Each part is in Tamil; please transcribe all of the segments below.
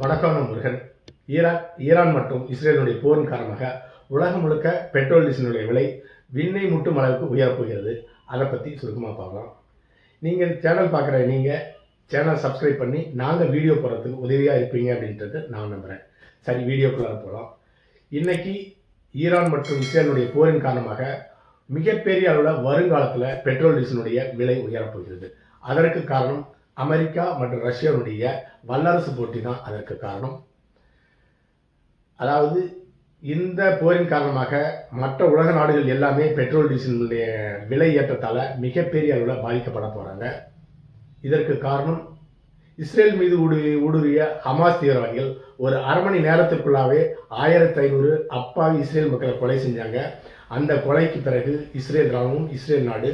வணக்கம் முருகன் ஈராக் ஈரான் மற்றும் இஸ்ரேலுடைய போரின் காரணமாக உலகம் முழுக்க பெட்ரோல் டீசலுடைய விலை விண்ணை முட்டும் அளவுக்கு உயரப் போகிறது. அதை பற்றி சுருக்கமாக பார்க்கலாம். நீங்கள் சேனல் பார்க்குற நீங்கள் சேனல் சப்ஸ்கிரைப் பண்ணி நாங்கள் வீடியோ போடுறதுக்கு உதவியாக இருப்பீங்க அப்படின்றது நான் நம்புகிறேன் சரி வீடியோக்குள்ளே போகலாம் இன்றைக்கி ஈரான் மற்றும் இஸ்ரேலுடைய போரின் காரணமாக மிகப்பெரிய அளவில் வருங்காலத்தில் பெட்ரோல் டீசலுடைய விலை உயரப்போகிறது அதற்கு காரணம் அமெரிக்கா மற்றும் ரஷ்யாவுடைய வல்லரசு போட்டி தான் அதற்கு காரணம். அதாவது இந்த போரின் காரணமாக மற்ற உலக நாடுகள் எல்லாமே பெட்ரோல் டீசலுடைய விலை ஏற்றத்தால் மிகப்பெரிய அளவில் பாதிக்கப்பட போகிறாங்க இதற்கு காரணம் இஸ்ரேல் மீது ஊடு ஊடுருவிய ஹமாஸ் தீவிரவாதிகள் ஒரு அரை மணி நேரத்துக்குள்ளாவே ஆயிரத்தி ஐநூறு அப்பாவி இஸ்ரேல் மக்களை கொலை செஞ்சாங்க. அந்த கொலைக்கு பிறகு இஸ்ரேல் ராணுவம் இஸ்ரேல் நாடு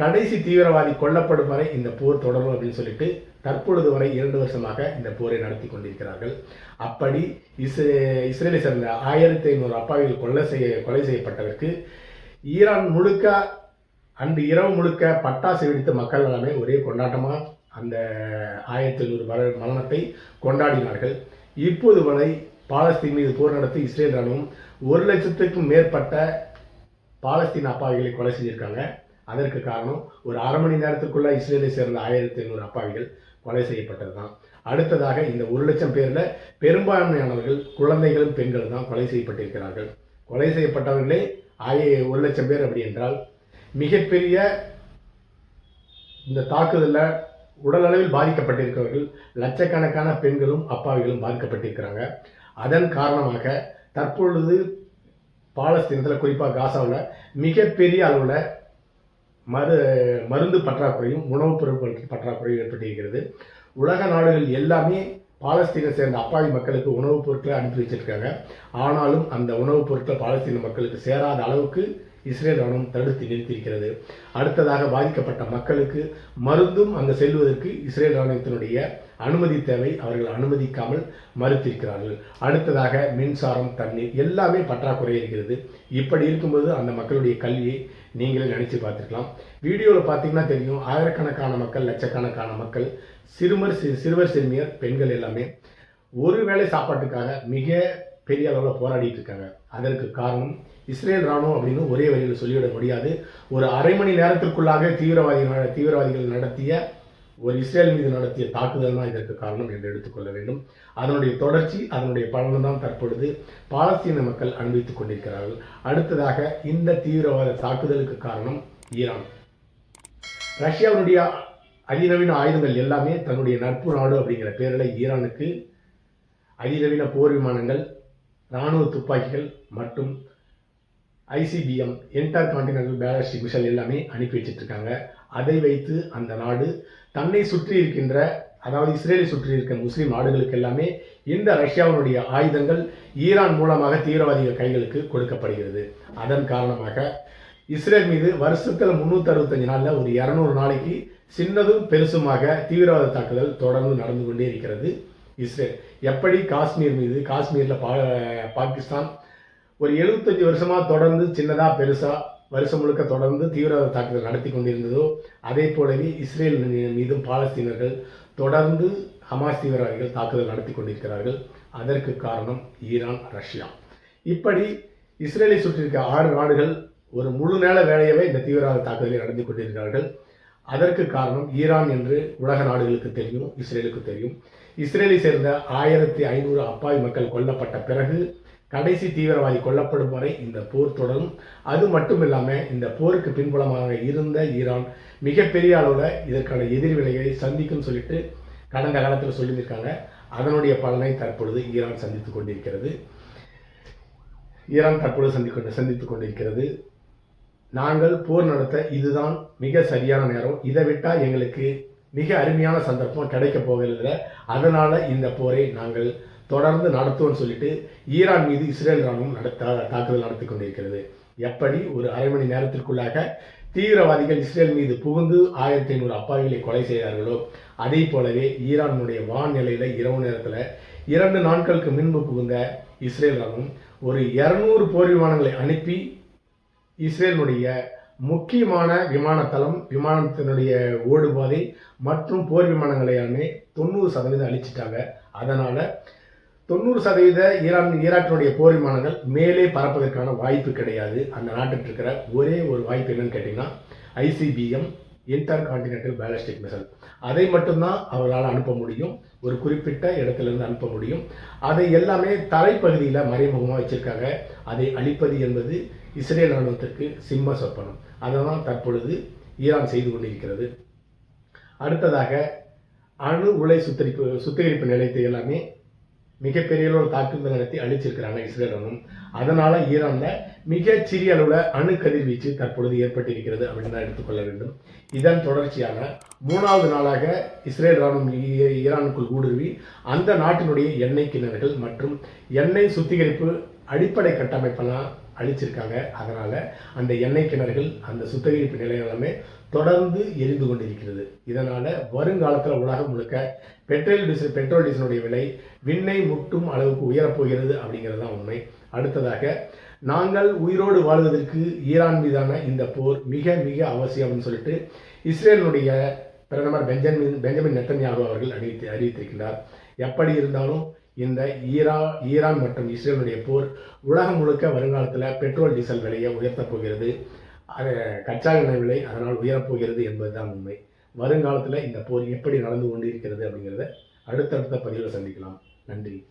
கடைசி தீவிரவாதி கொல்லப்படும் வரை இந்த போர் தொடரும் அப்படின்னு சொல்லிட்டு தற்பொழுது வரை இரண்டு வருஷமாக இந்த போரை நடத்தி கொண்டிருக்கிறார்கள். அப்படி இஸ்ரே இஸ்ரேலை சேர்ந்த ஆயிரத்தி ஐநூறு அப்பாவிகள் கொலை செய்ய கொலை செய்யப்பட்டதற்கு ஈரான் முழுக்க அன்று இரவு முழுக்க பட்டாசு வெடித்து மக்கள் எல்லாமே ஒரே கொண்டாட்டமாக அந்த ஆயிரத்தி ஐநூறு மர மரணத்தை கொண்டாடினார்கள். இப்போது வரை பாலஸ்தீன் மீது போர் நடத்தி இஸ்ரேல் ராணுவம் ஒரு லட்சத்துக்கும் மேற்பட்ட பாலஸ்தீன் அப்பாவிகளை கொலை செஞ்சிருக்காங்க. அதற்கு காரணம் ஒரு அரை மணி நேரத்துக்குள்ளே இஸ்ரேலை சேர்ந்த ஆயிரத்தி ஐநூறு அப்பாவிகள் கொலை செய்யப்பட்டது தான் அடுத்ததாக இந்த ஒரு லட்சம் பேரில் பெரும்பான்மையானவர்கள் குழந்தைகளும் பெண்களும் தான் கொலை செய்யப்பட்டிருக்கிறார்கள். கொலை செய்யப்பட்டவர்களே ஆய ஒரு லட்சம் பேர் அப்படி என்றால் மிகப்பெரிய இந்த தாக்குதலில் உடலளவில் பாதிக்கப்பட்டிருக்கிறவர்கள் லட்சக்கணக்கான பெண்களும் அப்பாவிகளும் பாதிக்கப்பட்டிருக்கிறாங்க. அதன் காரணமாக தற்பொழுது பாலஸ்தீனத்தில் குறிப்பாக காசாவில் மிகப்பெரிய அளவில் மரு மருந்து பற்றாக்குறையும் உணவுப் பொருட்கள் பற்றாக்குறையும் ஏற்பட்டிருக்கிறது. உலக நாடுகள் எல்லாமே பாலஸ்தீனை சேர்ந்த அப்பாவி மக்களுக்கு உணவுப் பொருட்களை அனுப்பி வச்சிருக்காங்க. ஆனாலும் அந்த உணவுப் பொருட்கள் பாலஸ்தீன மக்களுக்கு சேராத அளவுக்கு இஸ்ரேல் ராணுவம் தடுத்து நிறுத்தியிருக்கிறது. அடுத்ததாக பாதிக்கப்பட்ட மக்களுக்கு மருந்தும் அங்கு செல்வதற்கு இஸ்ரேல் ராணுவத்தினுடைய அனுமதி தேவை. அவர்கள் அனுமதிக்காமல் மறுத்திருக்கிறார்கள். அடுத்ததாக மின்சாரம் தண்ணீர் எல்லாமே பற்றாக்குறை இருக்கிறது. இப்படி இருக்கும்போது அந்த மக்களுடைய கல்வியை நீங்களே நினச்சி பார்த்துருக்கலாம். வீடியோவில் பார்த்தீங்கன்னா தெரியும் ஆயிரக்கணக்கான மக்கள் லட்சக்கணக்கான மக்கள் சிறுமர் சி- சிறுவர் சிறுமியர் பெண்கள் எல்லாமே ஒரு வேளை சாப்பாட்டுக்காக மிக பெரிய அளவில் போராடிட்டு இருக்காங்க. அதற்கு காரணம் இஸ்ரேல் ராணுவம் அப்படின்னு ஒரே வழியில் சொல்லிவிட முடியாது. ஒரு அரை மணி நேரத்திற்குள்ளாக தீவிரவாதிகள் தீவிரவாதிகள் நடத்திய ஒரு இஸ்ரேல் மீது நடத்திய தாக்குதல் தான் இதற்கு காரணம் என்று எடுத்துக்கொள்ள வேண்டும். அதனுடைய தொடர்ச்சி அதனுடைய பலன் தான் தற்பொழுது பாலஸ்தீன மக்கள் அனுபவித்துக் கொண்டிருக்கிறார்கள். அடுத்ததாக இந்த தீவிரவாத தாக்குதலுக்கு காரணம் ஈரான். ரஷ்யாவுடைய அதிநவீன ஆயுதங்கள் எல்லாமே தன்னுடைய நட்பு நாடு அப்படிங்கிற பேரில் ஈரானுக்கு அதிநவீன போர் விமானங்கள் இராணுவ துப்பாக்கிகள் மற்றும் ICBM intercontinental ballistic missile எல்லாமே அனுப்பி வச்சிட்டு இருக்காங்க. அதை வைத்து அந்த நாடு தன்னை சுற்றி இருக்கின்ற அதாவது இஸ்ரேலை சுற்றி இருக்க முஸ்லீம் நாடுகளுக்கு எல்லாமே இந்த ரஷ்யாவினுடைய ஆயுதங்கள் ஈரான் மூலமாக தீவிரவாதிகள் கைகளுக்கு கொடுக்கப்படுகிறது. அதன் காரணமாக இஸ்ரேல் மீது வருஷத்தில் முந்நூற்றி அறுபத்தஞ்சு நாளில் ஒரு இரநூறு நாளைக்கு சின்னதும் பெருசுமாக தீவிரவாத தாக்குதல் தொடர்ந்து நடந்து கொண்டே இருக்கிறது இஸ்ரேல். எப்படி காஷ்மீர் மீது காஷ்மீரில் பா பாகிஸ்தான் ஒரு எழுபத்தஞ்சு வருஷமாக தொடர்ந்து சின்னதாக பெருசாக வருஷம் முழுக்க தொடர்ந்து தீவிரவாத தாக்குதல் நடத்தி கொண்டிருந்ததோ அதே போலவே இஸ்ரேல் மீதும் பாலஸ்தீனர்கள் தொடர்ந்து ஹமாஸ் தீவிரவாதிகள் தாக்குதல் நடத்தி கொண்டிருக்கிறார்கள் அதற்கு காரணம் ஈரான் ரஷ்யா. இப்படி இஸ்ரேலை சுற்றி இருக்க ஆறு நாடுகள் ஒரு முழு நேர வேலையவே இந்த தீவிரவாத தாக்குதலை நடத்தி கொண்டிருக்கிறார்கள். அதற்கு காரணம் ஈரான் என்று உலக நாடுகளுக்கு தெரியும் இஸ்ரேலுக்கு தெரியும். இஸ்ரேலை சேர்ந்த ஆயிரத்தி ஐநூறு அப்பாவி மக்கள் கொல்லப்பட்ட பிறகு கடைசி தீவிரவாதி கொல்லப்படும் வரை இந்த போர் தொடரும். அது மட்டும் இல்லாமல் இந்த போருக்கு பின்புலமாக இருந்த ஈரான் மிகப்பெரிய அளவில் இதற்கான எதிர்வினைகளை சந்திக்கும் சொல்லிட்டு கடந்த காலத்தில் சொல்லியிருக்காங்க. அதனுடைய பலனை தற்பொழுது ஈரான் சந்தித்து கொண்டிருக்கிறது. ஈரான் தற்பொழுது சந்திக்கொண்டு சந்தித்து கொண்டிருக்கிறது. நாங்கள் போர் நடத்த இதுதான் மிக சரியான நேரம். இதை விட்டால் எங்களுக்கு மிக அருமையான சந்தர்ப்பம் கிடைக்க போகிறதில்ல அதனால் இந்த போரை நாங்கள் தொடர்ந்து நடத்துவோம்னு சொல்லிட்டு ஈரான் மீது இஸ்ரேல் ராணுவம் நடத்த தாக்குதல் நடத்தி கொண்டிருக்கிறது. எப்படி? ஒரு அரை மணி நேரத்திற்குள்ளாக தீவிரவாதிகள் இஸ்ரேல் மீது புகுந்து ஆயிரத்தி ஐநூறு அப்பாவிகளை கொலை செய்தார்களோ அதே போலவே ஈரானுடைய வான்நிலையில இரவு நேரத்தில் இரண்டு நாட்களுக்கு முன்பு புகுந்த இஸ்ரேல் ராணுவம் ஒரு இருநூறு போர் விமானங்களை அனுப்பி இஸ்ரேலுடைய முக்கியமான விமானத்தளம் விமானத்தினுடைய ஓடுபாதை மற்றும் போர் விமானங்களை எல்லாமே தொண்ணூறு சதவீதம் அழிச்சிட்டாங்க. அதனால தொண்ணூறு சதவீத ஈரான் ஈராக்கினுடைய போர் விமானங்கள் மேலே பறப்பதற்கான வாய்ப்பு கிடையாது. அந்த நாட்டில் இருக்கிற ஒரே ஒரு வாய்ப்பு என்னன்னு கேட்டிங்கன்னா ICBM intercontinental ballistic missile அதை மட்டும்தான் அவர்களால் அனுப்ப முடியும். ஒரு குறிப்பிட்ட இடத்துல இருந்து அனுப்ப முடியும். அதை எல்லாமே தரைப்பகுதியில் மறைமுகமாக வச்சிருக்காங்க. அதை அழிப்பது என்பது இஸ்ரேல் ராணுவத்திற்கு சிம்ம சொப்பனம். அதை தான் தற்பொழுது ஈரான் செய்து கொண்டிருக்கிறது. அடுத்ததாக அணு உலை சுத்திகரிப்பு சுத்திகரிப்பு நிலையத்தை எல்லாமே மிகப்பெரிய அளவில் தாக்குதல் நடத்தி அழிச்சிருக்கிறாங்க இஸ்ரேல் ராணுவம் அதனால ஈரான்ல மிக சிறிய அளவில் அணு கதிர்வீச்சு தற்பொழுது ஏற்பட்டிருக்கிறது அப்படின்னு தான் எடுத்துக்கொள்ள வேண்டும். இதன் தொடர்ச்சியான மூணாவது நாளாக இஸ்ரேல் ராணுவம் ஈரானுக்குள் ஊடுருவி அந்த நாட்டினுடைய எண்ணெய் கிணறுகள் மற்றும் எண்ணெய் சுத்திகரிப்பு அடிப்படை கட்டமைப்பெல்லாம் அழிச்சிருக்காங்க. அதனால் அந்த எண்ணெய் கிணறுகள் அந்த சுத்திகரிப்பு நிலையம் எல்லாமே தொடர்ந்து எரிந்து கொண்டிருக்கிறது. இதனால் வருங்காலத்தில் உலகம் முழுக்க பெட்ரோல் டீசல் பெட்ரோல் டீசலுடைய விலை விண்ணை முட்டும் அளவுக்கு உயரப்போகிறது அப்படிங்கிறது தான் உண்மை. அடுத்ததாக நாங்கள் உயிரோடு வாழ்வதற்கு ஈரான் மீதான இந்த போர் மிக மிக அவசியம்னு சொல்லிட்டு இஸ்ரேலினுடைய பிரதமர் பெஞ்சமின் பெஞ்சமின் நெத்தன்யாகு அவர்கள் அறிவித்து அறிவித்திருக்கிறார் எப்படி இருந்தாலும் இந்த ஈரா ஈரான் மற்றும் இஸ்ரேலுடைய போர் உலகம் முழுக்க வருங்காலத்தில் பெட்ரோல் டீசல் விலையை உயர்த்தப் போகிறது. அது கச்சா எண்ணெய் விலை அதனால் உயரப்போகிறது என்பதுதான் உண்மை. வருங்காலத்தில் இந்த போர் எப்படி நடந்து கொண்டு இருக்கிறது அப்படிங்கிறத அடுத்தடுத்த பதிவில் சந்திக்கலாம். நன்றி.